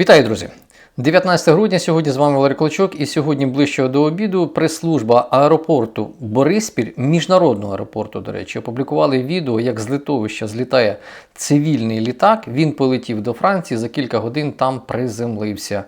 Вітаю, друзі! 19 грудня сьогодні з вами Валерій Клочок, і сьогодні ближче до обіду прес-служба аеропорту Бориспіль, міжнародного аеропорту, до речі, опублікували відео, як з литовища злітає цивільний літак. Він полетів до Франції, за кілька годин там приземлився.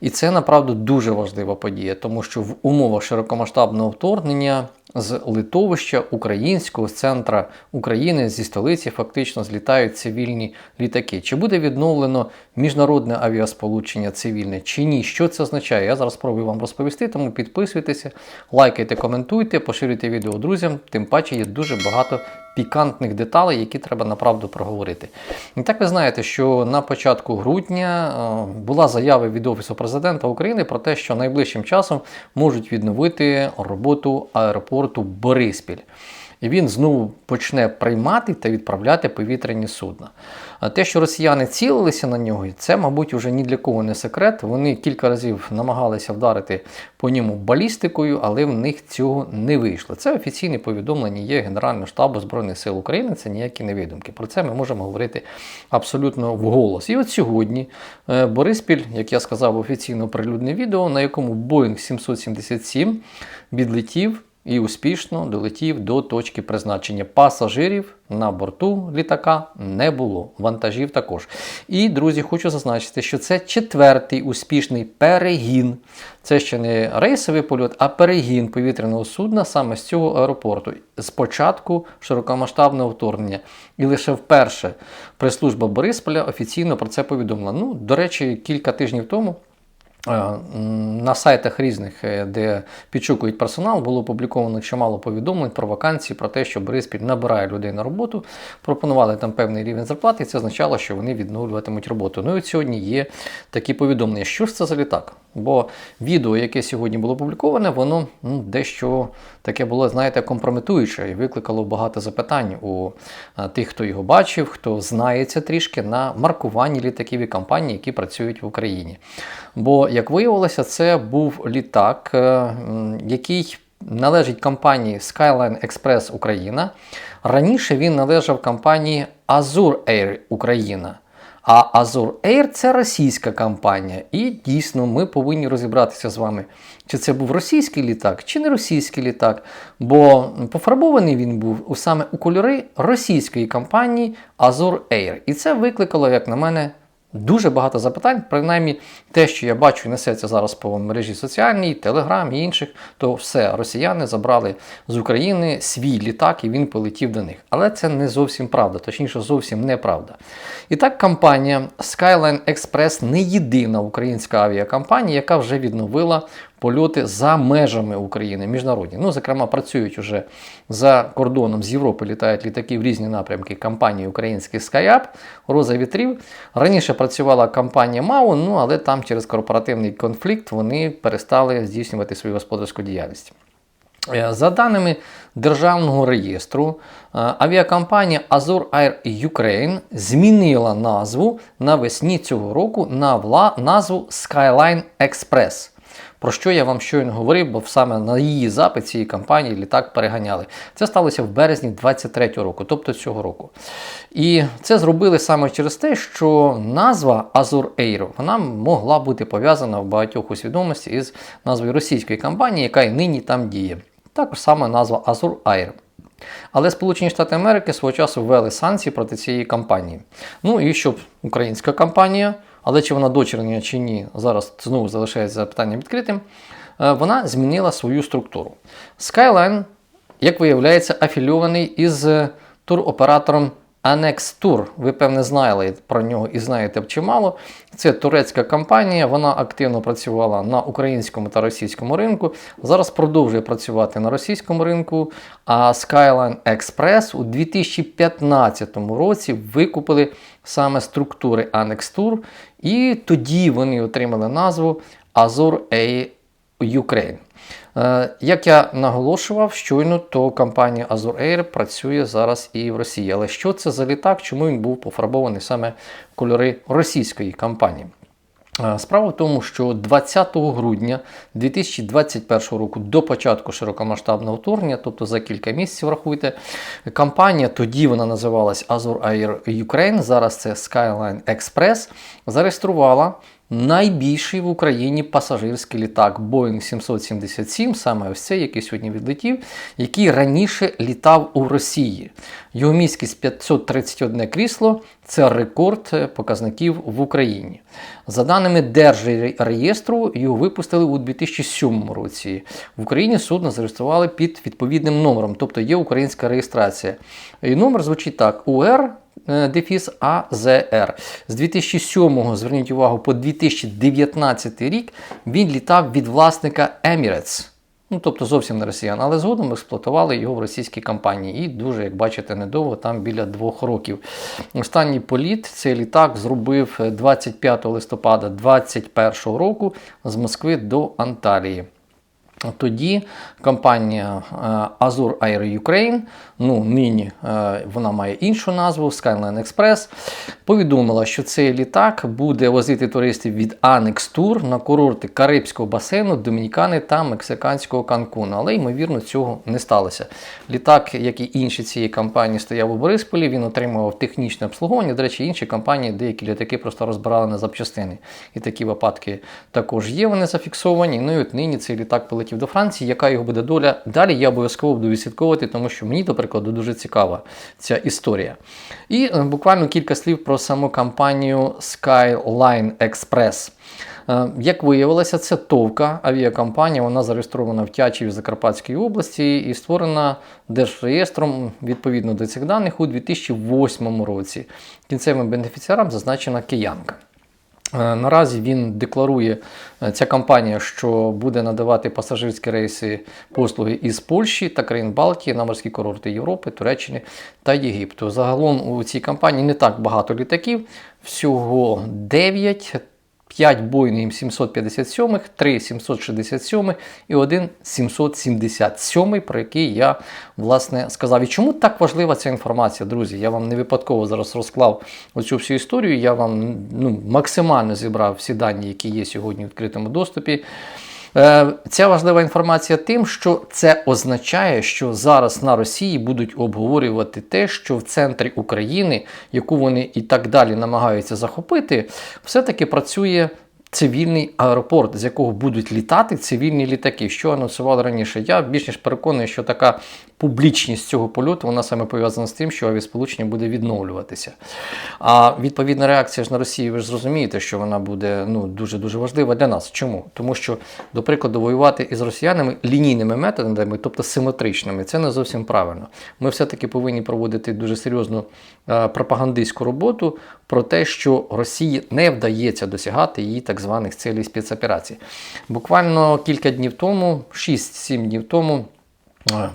І це направду дуже важлива подія, тому що в умовах широкомасштабного вторгнення з литовища українського з центра України зі столиці фактично злітають цивільні літаки. Чи буде відновлено міжнародне авіасполучення цивільне чи ні? Що це означає? Я зараз спробую вам розповісти, тому підписуйтеся, лайкайте, коментуйте, поширюйте відео друзям. Тим паче є дуже багато пікантних деталей, які треба направду проговорити. І так ви знаєте, що на початку грудня е, була заява від Офісу президента України про те, що найближчим часом можуть відновити роботу аеропорту Бориспіль. І він знову почне приймати та відправляти повітряні судна. А те, що росіяни цілилися на нього, це, мабуть, вже ні для кого не секрет. Вони кілька разів намагалися вдарити по ньому балістикою, але в них цього не вийшло. Це офіційне повідомлення є Генерального штабу Збройних сил України. Це ніякі невідомки. Про це ми можемо говорити абсолютно вголос. І от сьогодні е, Бориспіль, як я сказав, офіційно прилюдне відео, на якому Boeing 777 відлетів і успішно долетів до точки призначення. Пасажирів на борту літака не було, вантажів також. І, друзі, хочу зазначити, що це четвертий успішний перегін. Це ще не рейсовий польот, а перегін повітряного судна саме з цього аеропорту з початку широкомасштабного вторгнення. І лише вперше прес-служба Борисполя офіційно про це повідомила. Ну, до речі, кілька тижнів тому. Е, на сайтах різних, е, де підшукують персонал, було опубліковано чимало повідомлень про вакансії, про те, що Бориспіль набирає людей на роботу, пропонували там певний рівень зарплати, і це означало, що вони відновлюватимуть роботу. Ну і от сьогодні є такі повідомлення, що ж це за літак? Бо відео, яке сьогодні було опубліковане, воно ну, дещо таке було, знаєте, компрометуюче і викликало багато запитань у тих, хто його бачив, хто знається трішки на маркуванні літаків і компаній, які працюють в Україні. Бо, як виявилося, це був літак, е, який належить компанії Skyline Express Україна. Раніше він належав компанії Azur Air Україна. А Azur Air це російська компанія. І дійсно ми повинні розібратися з вами, чи це був російський літак, чи не російський літак. Бо пофарбований він був саме у кольори російської компанії Azur Air. І це викликало, як на мене, Дуже багато запитань, принаймні те, що я бачу, несеться зараз по мережі соціальній, Телеграм і інших, то все, росіяни забрали з України свій літак і він полетів до них. Але це не зовсім правда, точніше, зовсім неправда. І так, компанія Skyline Express не єдина українська авіакомпанія, яка вже відновила польоти за межами України, міжнародні. Ну, зокрема, працюють уже за кордоном з Європи, літають літаки в різні напрямки компанії Український SkyUp, Роза Вітрів. Раніше працювала компанія МАУ, ну але там через корпоративний конфлікт вони перестали здійснювати свою господарську діяльність. Е, за даними Державного реєстру, е, авіакомпанія Azur Air Ukraine змінила назву навесні цього року на назву Skyline Express. Про що я вам щойно говорив, бо саме на її запит цієї компанії літак переганяли. Це сталося в березні 23-го року, тобто цього року. І це зробили саме через те, що назва Azur Air вона могла бути пов'язана в багатьох усвідомості із назвою російської компанії, яка і нині там діє. Також саме назва Azur Air. Але Сполучені Штати Америки свого часу ввели санкції проти цієї компанії. Ну і щоб українська компанія але чи вона дочерня чи ні, зараз знову залишається питання відкритим. Е, вона змінила свою структуру. Skyline, як виявляється, афільований із туроператором Annex Tour. Ви, певне, знали про нього і знаєте чимало. Це турецька компанія, вона активно працювала на українському та російському ринку. Зараз продовжує працювати на російському ринку. А Skyline Express у 2015 році викупили саме структури Annex Tour, і тоді вони отримали назву Azure A Ukraine. Е, як я наголошував, щойно, то компанія Azure Air працює зараз і в Росії. Але що це за літак? Чому він був пофарбований саме кольори російської компанії? Е, справа в тому, що 20 грудня 2021 року до початку широкомасштабного вторгнення, тобто за кілька місяців, рахуйте, компанія, тоді вона називалась Azure Air Ukraine, зараз це Skyline Express, зареєструвала найбільший в Україні пасажирський літак Boeing 777, саме ось цей, який сьогодні відлетів, який раніше літав у Росії. Його міськість 531 крісло це рекорд е, показників в Україні. За даними Держреєстру, його випустили у 2007 році. В Україні судно зареєстрували під відповідним номером, тобто є українська реєстрація. І номер звучить так: УР дефіс АЗР. З 2007, зверніть увагу, по 2019 рік він літав від власника Emirates. Ну, тобто зовсім не росіян, але згодом експлуатували його в російській компанії. І дуже, як бачите, недовго, там біля двох років. Останній політ цей літак зробив 25 листопада 2021 року з Москви до Анталії. Тоді компанія е, Azur Air Ukraine, ну нині е, вона має іншу назву Skyline Express, повідомила, що цей літак буде возити туристів від Annex Tour на курорти Карибського басейну, Домінікани та Мексиканського Канкуна. Але, ймовірно, цього не сталося. Літак, як і інші цієї компанії, стояв у Борисполі, він отримував технічне обслуговування. До речі, інші компанії деякі літаки просто розбирали на запчастини. І такі випадки також є, вони зафіксовані. Ну і от нині цей літак полетів до Франції. Яка його буде доля? Далі я обов'язково буду відслідковувати, тому що мені, до прикладу, дуже цікава ця історія. І е, буквально кілька слів про саму компанію Skyline Express. Е, Як виявилося, це товка авіакомпанія. Вона зареєстрована в Тячеві Закарпатській області і створена Держреєстром відповідно до цих даних у 2008 році. Кінцевим бенефіціарам зазначена киянка. Е, Наразі він декларує е, ця компанія, що буде надавати пасажирські рейси послуги із Польщі та країн Балтії на морські курорти Європи, Туреччини та Єгипту. Загалом у цій компанії не так багато літаків, всього 9. 5 Боїнгів 757, 3 767 і 1 777, про який я власне сказав. І чому так важлива ця інформація, друзі? Я вам не випадково зараз розклав оцю всю історію. Я вам ну, максимально зібрав всі дані, які є сьогодні в відкритому доступі. Е, Ця важлива інформація тим, що це означає, що зараз на Росії будуть обговорювати те, що в центрі України, яку вони і так далі намагаються захопити, все-таки працює. Цивільний аеропорт, з якого будуть літати цивільні літаки, що анонсували раніше. Я більш ніж переконаний, що така публічність цього польоту вона саме пов'язана з тим, що авіасполучення буде відновлюватися. А відповідна реакція ж на Росію, ви ж зрозумієте, що вона буде ну, дуже дуже важлива для нас. Чому? Тому що, до прикладу, воювати із росіянами лінійними методами, тобто симетричними, це не зовсім правильно. Ми все-таки повинні проводити дуже серйозну е, пропагандистську роботу про те, що Росії не вдається досягати її так званих цілей спецоперацій. Буквально кілька днів тому, 6-7 днів тому.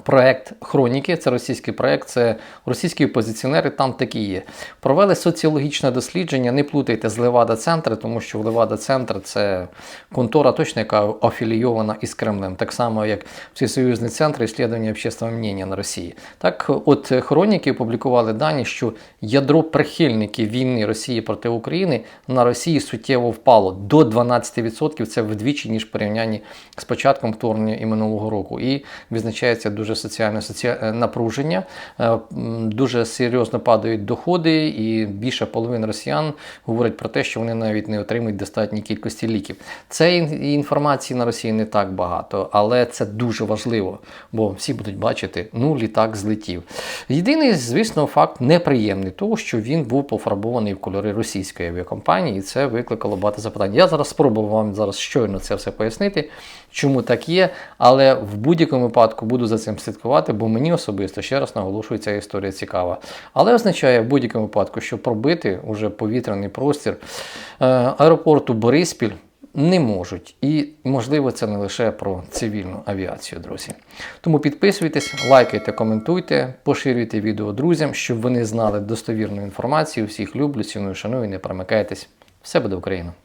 Проект Хроніки, це російський проект, це російські опозиціонери, там такі є. Провели соціологічне дослідження. Не плутайте з Левада Центр, тому що Левада Центр це контора, точно яка афілійована із Кремлем, так само як Всесоюзний центр іслідування общественного мнення на Росії. Так, от хроніки опублікували дані, що ядро прихильників війни Росії проти України на Росії суттєво впало до 12%. Це вдвічі ніж в порівнянні з початком вторгнення і минулого року. І відзначається дуже соціальне соці... е, напруження, е, дуже серйозно падають доходи, і більше половини росіян говорять про те, що вони навіть не отримують достатньої кількості ліків. Цієї інформації на Росії не так багато, але це дуже важливо, бо всі будуть бачити, ну літак злетів. Єдиний, звісно, факт неприємний, того, що він був пофарбований в кольори російської авіакомпанії, і це викликало багато запитань. Я зараз спробував вам зараз щойно це все пояснити, чому так є, але в будь-якому випадку буду за цим слідкувати, бо мені особисто ще раз наголошую, ця історія цікава. Але означає в будь-якому випадку, що пробити уже повітряний простір е, аеропорту Бориспіль не можуть. І, можливо, це не лише про цивільну авіацію, друзі. Тому підписуйтесь, лайкайте, коментуйте, поширюйте відео друзям, щоб вони знали достовірну інформацію. Всіх люблю, ціную, шаную, не перемикайтесь. Все буде Україна!